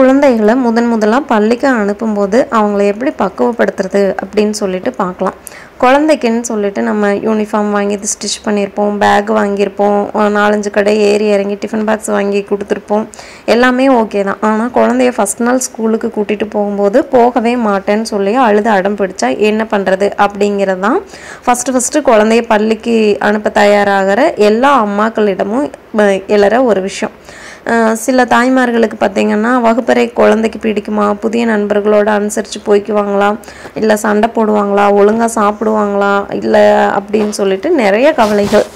குழந்தைகளை முதன் முதலாக பள்ளிக்கு அனுப்பும்போது அவங்கள எப்படி பக்குவப்படுத்துறது அப்படின்னு சொல்லிட்டு பார்க்கலாம். குழந்தைக்குன்னு சொல்லிட்டு நம்ம யூனிஃபார்ம் வாங்கி இது ஸ்டிச் பண்ணியிருப்போம் பேக் வாங்கியிருப்போம் நாலஞ்சு கடை ஏறி இறங்கி டிஃபன் பாக்ஸ் வாங்கி கொடுத்துருப்போம். எல்லாமே ஓகே தான். ஆனால் குழந்தைய ஃபஸ்ட் நாள் ஸ்கூலுக்கு கூட்டிகிட்டு போகும்போது போகவே மாட்டேன்னு சொல்லி அழுது அடம் பிடிச்சா என்ன பண்ணுறது அப்படிங்கிறது தான் ஃபஸ்ட்டு ஃபஸ்ட்டு குழந்தைய பள்ளிக்கு அனுப்ப தயாராகிற எல்லா அம்மாக்களிடமும் அஹ், எழற ஒரு விஷயம். சில தாய்மார்களுக்கு பார்த்தீங்கன்னா வகுப்பறை குழந்தைக்கு பிடிக்குமா? புதிய நண்பர்களோடு அனுசரித்து போய்க்குவாங்களா? இல்லை சண்டை போடுவாங்களா? ஒழுங்காக சாப்பிடுவாங்களா? இல்லை அப்படின்னு சொல்லிட்டு நிறைய கவலைகள்.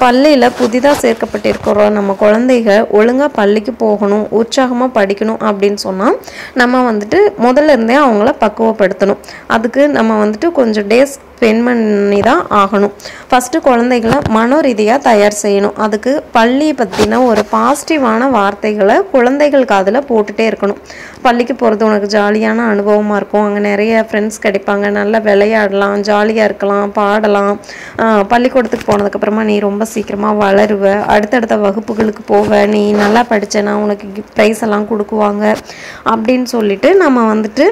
பள்ளியில் புதிதாக சேர்க்கப்பட்டிருக்கிற நம்ம குழந்தைகள் ஒழுங்காக பள்ளிக்கு போகணும் உற்சாகமாக படிக்கணும் அப்படின்னு சொன்னால் நம்ம வந்துட்டு முதல்ல இருந்தே அவங்கள பக்குவப்படுத்தணும். அதுக்கு நம்ம வந்துட்டு கொஞ்சம் டேஸ் ஸ்பெண்ட் பண்ணி தான் ஆகணும். ஃபஸ்ட்டு குழந்தைகளை மனோரீதியாக தயார் செய்யணும். அதுக்கு பள்ளியை பற்றின ஒரு பாசிட்டிவான வார்த்தைகளை குழந்தைகள் காதில் போட்டுட்டே இருக்கணும். பள்ளிக்கு போகிறது உனக்கு ஜாலியான அனுபவமாக இருக்கும். அங்கே நிறைய ஃப்ரெண்ட்ஸ் கிடைப்பாங்க. நல்லா விளையாடலாம் ஜாலியாக இருக்கலாம் பாடலாம். பள்ளிக்கூடத்துக்கு போனதுக்கப்புறமா நீ ரொம்ப சீக்கிரமாக வளருவ. அடுத்தடுத்த வகுப்புகளுக்கு போவ. நீ நல்லா படித்தனா உனக்கு ப்ரைஸ் எல்லாம் கொடுக்குவாங்க அப்படின்னு சொல்லிட்டு நம்ம வந்துட்டு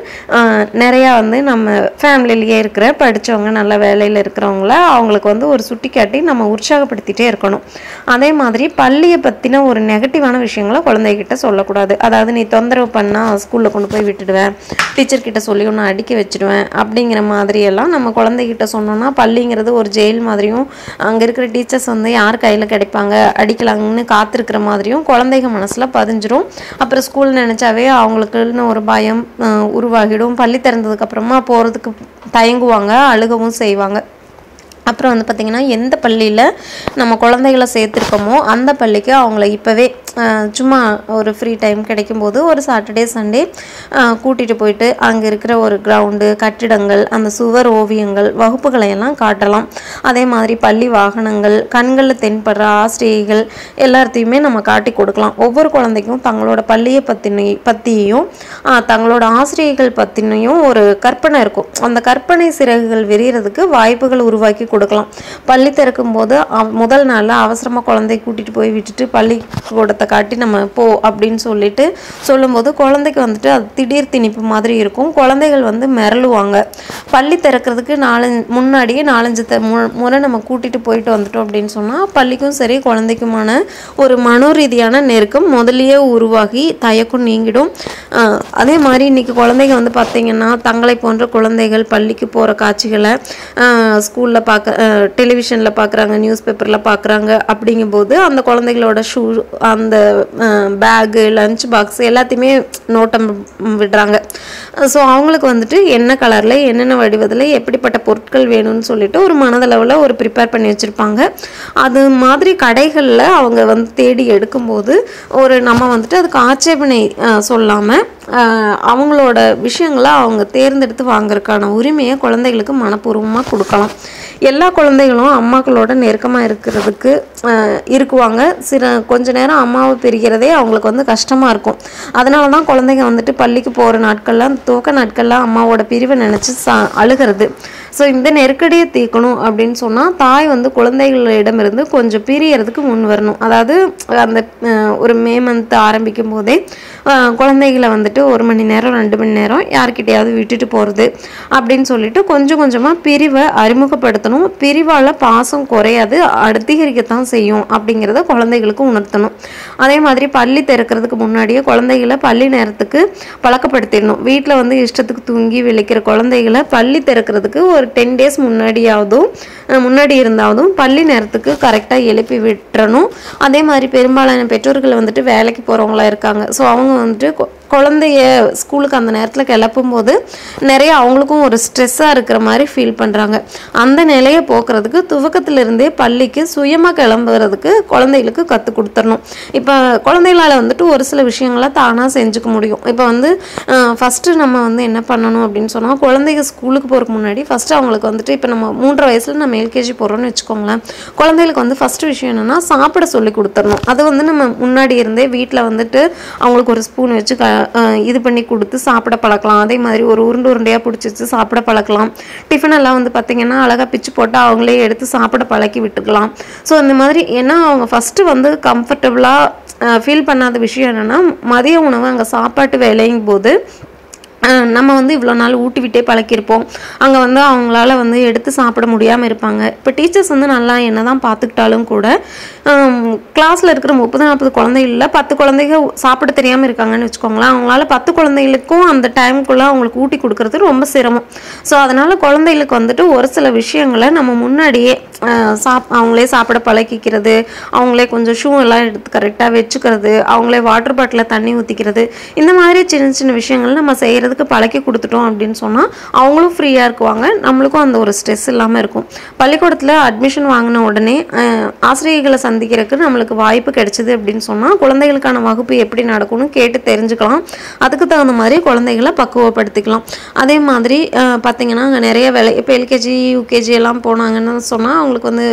நிறையா வந்து நம்ம ஃபேமிலியிலேயே இருக்கிற படித்தவங்க நல்ல வேலையில் இருக்கிறவங்கள அவங்களுக்கு வந்து ஒரு சுட்டி காட்டி நம்ம உற்சாகப்படுத்திகிட்டே இருக்கணும். அதே மாதிரி பள்ளியை பற்றின ஒரு நெகட்டிவான விஷயங்களை குழந்தைகிட்ட சொல்லக்கூடாது. அதாவது நீ தொந்தரவு பண்ணால் ஸ்கூலில் கொண்டு போய் விட்டுடுவேன் டீச்சர்கிட்ட சொல்லி ஒன்று அடிக்க வச்சிடுவேன் அப்படிங்கிற மாதிரியெல்லாம் நம்ம குழந்தைகிட்ட சொன்னோன்னா பள்ளிங்கிறது ஒரு ஜெயில் மாதிரியும் அங்கே இருக்கிற டீச்சர்ஸ் வந்து யார் கையில் கிடைப்பாங்க அடிக்கலாங்கன்னு காத்திருக்கிற மாதிரியும் குழந்தைங்க மனசில் பதிஞ்சிரும். அப்புறம் ஸ்கூல் நினச்சாவே அவங்களுக்குன்னு ஒரு பயம் உருவாகிடும். பள்ளி திறந்ததுக்கப்புறமா போகிறதுக்கு தயங்குவாங்க அழுகவும் செய்வாங்க. அப்புறம் வந்து பார்த்திங்கன்னா எந்த பள்ளியில் நம்ம குழந்தைகளை சேர்த்துருக்கோமோ அந்த பள்ளிக்கு அவங்கள இப்போவே சும்மா ஒரு ஃப்ரீ டைம் கிடைக்கும்போது ஒரு சாட்டர்டே சண்டே கூட்டிகிட்டு போயிட்டு அங்கே இருக்கிற ஒரு கிரவுண்டு கட்டிடங்கள் அந்த சுவர் ஓவியங்கள் வகுப்புகளை எல்லாம் காட்டலாம். அதே மாதிரி பள்ளி வாகனங்கள் கண்களில் தென்படுற ஆசிரியைகள் எல்லாத்தையுமே நம்ம காட்டி கொடுக்கலாம். ஒவ்வொரு குழந்தைக்கும் தங்களோட பள்ளியை பற்றின பற்றியும் தங்களோட ஆசிரியர்கள் பற்றினையும் ஒரு கற்பனை இருக்கும். அந்த கற்பனை சிறகுகள் விரியறதுக்கு வாய்ப்புகள் உருவாக்கி கொடுக்கலாம். பள்ளி திறக்கும் போது அவ- முதல் நாளில் அவசரமாக குழந்தைய கூட்டிகிட்டு போய் விட்டுட்டு பள்ளிக்கூடத்தை காட்டி நம்ம போ அப்படின்னு சொல்லிட்டு சொல்லும்போது குழந்தைக்கு வந்துட்டு அது திடீர் திணிப்பு மாதிரி இருக்கும். குழந்தைகள் வந்து மிரளுவாங்க. பள்ளி திறக்கிறதுக்கு நாலஞ்சு முன்னாடியே நாலஞ்சு த- மு- முறை நம்ம கூட்டிகிட்டு போயிட்டு வந்துட்டோம் அப்படின்னு சொன்னால் பள்ளிக்கும் சரி குழந்தைக்குமான ஒரு மனோ ரீதியான நெருக்கம் முதலியே உருவாகி தயக்கம் நீங்கிடும். அதே மாதிரி இன்னைக்கு குழந்தைங்க வந்து பார்த்திங்கன்னா தங்களை போன்ற குழந்தைகள் பள்ளிக்கு போகிற காட்சிகளை ஸ்கூலில் பார்க்க டெலிவிஷனில் பார்க்குறாங்க நியூஸ் பேப்பரில் பார்க்குறாங்க அப்படிங்கும்போது அந்த குழந்தைகளோட ஷூ அந்த பேகு லஞ்ச் பாக்ஸ் எல்லாத்தையுமே நோட்டம் விடுறாங்க. ஸோ அவங்களுக்கு வந்துட்டு என்ன கலரில் என்னென்ன வடிவத்தில் எப்படிப்பட்ட பொருட்கள் வேணும்னு சொல்லிட்டு ஒரு மனதளவில் ஒரு ப்ரிப்பேர் பண்ணி வச்சுருப்பாங்க. அது மாதிரி கடைகளில் அவங்க வந்து தேடி எடுக்கும்போது ஒரு நம்ம வந்துட்டு அதுக்கு ஆட்சேபனை சொல்லாமல் அவங்களோட விஷயங்களை அவங்க தேர்ந்தெடுத்து வாங்குறதுக்கான உரிமையை குழந்தைகளுக்கு மனப்பூர்வமாக கொடுக்கலாம். எல்லா குழந்தைகளும் அம்மாக்களோட நெருக்கமாக இருக்கிறதுக்கு இருக்குவாங்க. சில கொஞ்ச நேரம் அம்மாவை பிரிக்கிறதே அவங்களுக்கு வந்து கஷ்டமாக இருக்கும். அதனால தான் குழந்தைங்க வந்துட்டு பள்ளிக்கு போகிற நாட்கள்லாம் துவக்க நாட்கள்லாம் அம்மாவோட பிரிவை நினச்சி சா அழுகிறது. ஸோ இந்த நெருக்கடியை தீர்க்கணும் அப்படின்னு சொன்னால் தாய் வந்து குழந்தைகளிடமிருந்து கொஞ்சம் பிரியறதுக்கு முன் வரணும். அதாவது அந்த ஒரு மே மந்த் ஆரம்பிக்கும் போதே குழந்தைகளை வந்துட்டு ஒரு மணி நேரம் ரெண்டு மணி நேரம் யார்கிட்டையாவது விட்டுட்டு போகிறது அப்படின்னு சொல்லிட்டு கொஞ்சம் கொஞ்சமாக பிரிவை அறிமுகப்படுத்தணும். பிரிவால் பாசம் குறையாது அதிகரிக்கத்தான் செய்யும் அப்படிங்கிறத குழந்தைகளுக்கு உணர்த்தணும். அதே மாதிரி பள்ளி திறக்கிறதுக்கு முன்னாடியே குழந்தைகளை பள்ளி நேரத்துக்கு பழக்கப்படுத்திடணும். வீட்டில் வந்து இஷ்டத்துக்கு தூங்கி விளைக்கிற குழந்தைகளை பள்ளி திறக்கிறதுக்கு ஒரு டென் டேஸ் முன்னாடியாவதும் முன்னாடி இருந்தாலும் பள்ளி நேரத்துக்கு கரெக்டாக எழுப்பி விட்டுறணும். அதே மாதிரி பெரும்பாலான பெற்றோர்கள் வந்துட்டு வேலைக்கு போகிறவங்களா இருக்காங்க. ஸோ அவங்க வந்துட்டு குழந்தைய ஸ்கூலுக்கு அந்த நேரத்தில் கிளப்பும் போது நிறைய அவங்களுக்கும் ஒரு ஸ்ட்ரெஸ்ஸாக இருக்கிற மாதிரி ஃபீல் பண்ணுறாங்க அந்த நிலையை போக்குறதுக்கு துவக்கத்திலிருந்தே பள்ளிக்கு சுயமாக கிளம்புறதுக்கு குழந்தைகளுக்கு கற்றுக் கொடுத்துடணும். இப்போ குழந்தைகளால் வந்துட்டு ஒரு சில விஷயங்களை தானாக செஞ்சுக்க முடியும். இப்போ வந்து ஃபஸ்ட்டு நம்ம வந்து என்ன பண்ணணும் அப்படின்னு சொன்னால் குழந்தைங்க ஸ்கூலுக்கு போகிறதுக்கு முன்னாடி ஃபஸ்ட்டு அவங்களுக்கு வந்துட்டு இப்போ நம்ம மூன்றரை வயசில் நம்ம எல்கேஜி போகிறோம்னு வச்சுக்கோங்களேன். குழந்தைகளுக்கு வந்து ஃபஸ்ட்டு விஷயம் என்னென்னா சாப்பிட சொல்லி கொடுத்துடணும். அது வந்து நம்ம முன்னாடி இருந்தே வீட்டில் வந்துட்டு அவங்களுக்கு ஒரு ஸ்பூன் வச்சு க இது பண்ணி கொடுத்து சாப்பிட பழக்கலாம். அதே மாதிரி ஒரு உருண்டு உருண்டையாக பிடிச்சி வச்சு சாப்பிட பழக்கலாம். டிஃபன் எல்லாம் வந்து பார்த்திங்கன்னா அழகாக பிச்சு போட்டு அவங்களே எடுத்து சாப்பிட பழக்கி விட்டுக்கலாம். ஸோ இந்த மாதிரி ஏன்னா அவங்க ஃபஸ்ட்டு வந்து கம்ஃபர்டபுளாக ஃபீல் பண்ணாத விஷயம் என்னென்னா மதிய உணவு அங்கே சாப்பாட்டு வேலைங்கும் போது நம்ம வந்து இவ்வளோ நாள் ஊட்டி விட்டே பழக்கியிருப்போம் அங்கே வந்து அவங்களால வந்து எடுத்து சாப்பிட முடியாமல் இருப்பாங்க. இப்போ டீச்சர்ஸ் வந்து நல்லா என்ன தான் பார்த்துக்கிட்டாலும் கூட கிளாஸில் இருக்கிற முப்பது நாற்பது குழந்தைகளில் பத்து குழந்தைங்க சாப்பிட தெரியாமல் இருக்காங்கன்னு வச்சுக்கோங்களேன். அவங்களால பத்து குழந்தைகளுக்கும் அந்த டைமுக்குள்ளே அவங்களுக்கு ஊட்டி கொடுக்கறது ரொம்ப சிரமம். ஸோ அதனால் குழந்தைகளுக்கு வந்துட்டு ஒரு சில விஷயங்களை நம்ம முன்னாடியே சாப் அவங்களே சாப்பிட பழக்கிக்கிறது அவங்களே கொஞ்சம் ஷூ எல்லாம் எடுத்து கரெக்டாக வச்சுக்கிறது அவங்களே வாட்டர் பாட்டிலில் தண்ணி ஊற்றிக்கிறது இந்த மாதிரி சின்ன சின்ன விஷயங்கள் நம்ம செய்கிறது அவங்களுக்கு பழக்கி கொடுத்துட்டோம் அப்படின்னு சொன்னால் அவங்களும் ஃப்ரீயாக இருக்குவாங்க. நம்மளுக்கும் அந்த ஒரு ஸ்ட்ரெஸ் இல்லாமல் இருக்கும். பள்ளிக்கூடத்தில் அட்மிஷன் வாங்கின உடனே ஆசிரியர்களை சந்திக்கிறதுக்கு நம்மளுக்கு வாய்ப்பு கிடைச்சிது அப்படின்னு சொன்னால் குழந்தைகளுக்கான வகுப்பு எப்படி நடக்கும்னு கேட்டு தெரிஞ்சுக்கலாம். அதுக்கு தகுந்த மாதிரி குழந்தைகளை பக்குவப்படுத்திக்கலாம். அதே மாதிரி பார்த்திங்கன்னா பார்த்தீங்கன்னா அங்கே நிறைய விளை இப்போ எல்கேஜி யூகேஜி எல்லாம் போனாங்கன்னு சொன்னால் அவங்களுக்கு வந்து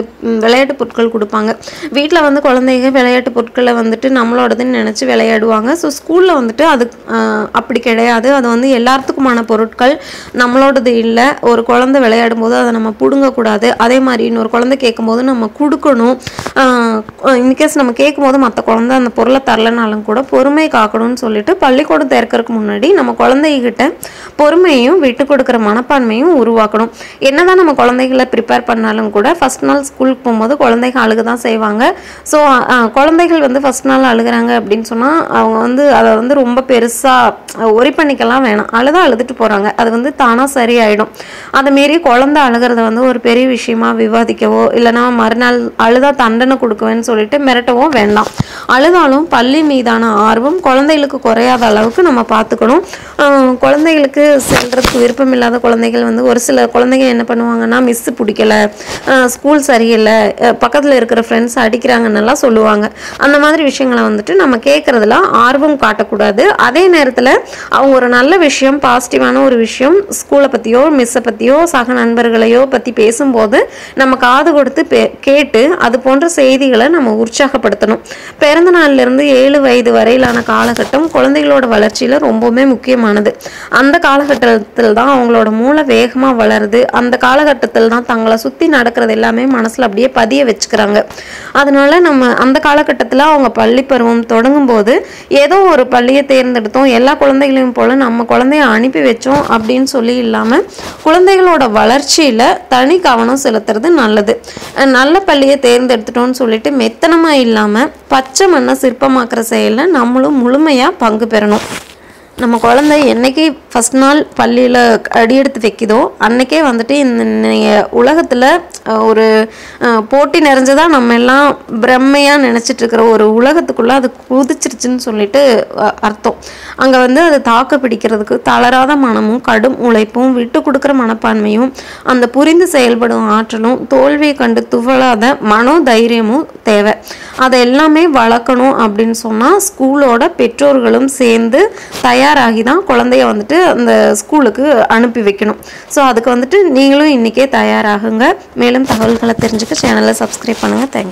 விளையாட்டு பொருட்கள் கொடுப்பாங்க. வீட்டில் வந்து குழந்தைங்க விளையாட்டு பொருட்களை வந்துட்டு நம்மளோடதுன்னு நினச்சி விளையாடுவாங்க. ஸோ ஸ்கூலில் வந்துட்டு அது அப்படி கிடையாது. அது வந்து எல்லாத்துக்குமான பொருட்கள் நம்மளோடது இல்லை. ஒரு குழந்தை விளையாடும் போது அதை நம்ம பிடுங்கக்கூடாது. அதே மாதிரி இன்னொரு குழந்தை கேட்கும்போது நம்ம கொடுக்கணும். இன்கேஸ் நம்ம கேட்கும்போது மற்ற குழந்தை அந்த பொருளை தரலனாலும் கூட பொறுமை காக்கணும்னு சொல்லிட்டு பள்ளிக்கூடம் திறக்கிறதுக்கு முன்னாடி நம்ம குழந்தைகிட்ட பொறுமையும் விட்டு கொடுக்குற மனப்பான்மையும் உருவாக்கணும். என்னதான் நம்ம குழந்தைகளை ப்ரிப்பேர் பண்ணாலும் கூட ஃபஸ்ட் நாள் ஸ்கூலுக்கு போகும்போது குழந்தைங்க அழுக தான் செய்வாங்க ஸோ குழந்தைகள் வந்து ஃபஸ்ட் நாள் அழுகுறாங்க அப்படின்னு சொன்னால் அவங்க வந்து அதை வந்து ரொம்ப பெருசாக ஒரி பண்ணிக்கலாம் வேணாம். அழுதா அழுதுட்டு போகிறாங்க அது வந்து தானாக சரியாயிடும். அதை மாரி குழந்தை அழுகிறத வந்து ஒரு பெரிய விஷயமா விவாதிக்கவோ இல்லைனா மறுநாள் அழுதா தண்டனை இருக்குன்னு சொல்லிட்டு மிரட்டவும் வேண்டாம். அழுதாலும் பள்ளி மீதான ஆர்வம் குழந்தைகளுக்கு குறையாத அளவுக்கு நம்ம பார்த்துக்கணும். குழந்தைகளுக்கு செல்றதுக்கு விருப்பம் இல்லாத குழந்தைகள் வந்து ஒரு சில குழந்தைங்க என்ன பண்ணுவாங்கன்னா மிஸ்ஸு பிடிக்கல ஸ்கூல் சரியில்லை பக்கத்தில் இருக்கிற ஃப்ரெண்ட்ஸ் அடிக்கிறாங்கன்னெல்லாம் சொல்லுவாங்க. அந்த மாதிரி விஷயங்களை வந்துட்டு நம்ம கேட்குறதுல ஆர்வம் காட்டக்கூடாது. அதே நேரத்தில் அவங்க ஒரு நல்ல விஷயம் பாசிட்டிவான ஒரு விஷயம் ஸ்கூலை பற்றியோ மிஸ்ஸை பற்றியோ சக நண்பர்களையோ பற்றி பேசும்போது நம்ம காது கொடுத்து பே கேட்டு அது போன்ற செய்திகளை நம்ம உற்சாகப்படுத்தணும். பிறந்த நாள்லேருந்து ஏழு வயது வரையிலான காலகட்டம் குழந்தைகளோட வளர்ச்சியில் ரொம்பவுமே முக்கியமானது. அந்த காலகட்டத்தில் தான் அவங்களோட மூளை வேகமாக வளருது. அந்த காலகட்டத்தில் தான் தங்களை சுற்றி நடக்கிறது எல்லாமே மனசில் அப்படியே பதிய வச்சுக்கிறாங்க. அதனால நம்ம அந்த காலகட்டத்தில் அவங்க பள்ளி பருவம் தொடங்கும் போது ஏதோ ஒரு பள்ளியை தேர்ந்தெடுத்தோம். எல்லா குழந்தைகளையும் போல் நம்ம குழந்தைய அனுப்பி வச்சோம் அப்படின்னு சொல்லி இல்லாமல் குழந்தைகளோட வளர்ச்சியில் தனி கவனம் செலுத்துறது நல்லது. நல்ல பள்ளியை தேர்ந்தெடுத்துட்டோம்னு சொல்லிட்டு மெத்தனமாக இல்லாமல் பச்சை மண்ணை சிற்பமாக்குற செயலில் நம்மளும் முழுமையாக பங்கு பெறணும். நம்ம குழந்தை என்றைக்கு ஃபஸ்ட் நாள் பள்ளியில் அடியெடுத்து வைக்குதோ அன்னைக்கே வந்துட்டு இந்த உலகத்தில் ஒரு போட்டி நிறைஞ்சதா நம்ம எல்லாம் பிரம்மையாக நினச்சிட்ருக்கிற ஒரு உலகத்துக்குள்ளே அது குதிச்சிருச்சுன்னு சொல்லிட்டு அஹ், அர்த்தம். அங்கே வந்து அது தாக்கு பிடிக்கிறதுக்கு தளராத மனமும் கடும் உழைப்பும் விட்டு கொடுக்குற மனப்பான்மையும் அந்த புரிந்து செயல்படும் ஆற்றலும் தோல்வியை கண்டு துவளாத மனோ தைரியமும் தேவை. அதை எல்லாமே வளர்க்கணும் அப்படின்னு சொன்னால் ஸ்கூலோட பெற்றோர்களும் சேர்ந்து தயாராகி தான் குழந்தைய வந்துட்டு அந்த ஸ்கூலுக்கு அனுப்பி வைக்கணும். ஸோ அதுக்கு வந்துட்டு நீங்களும் இன்றைக்கே தயாராகுங்க. மேலும் தகவல்களை தெரிஞ்சுக்க சேனலை சப்ஸ்கிரைப் பண்ணுங்கள் தேங்க்யூ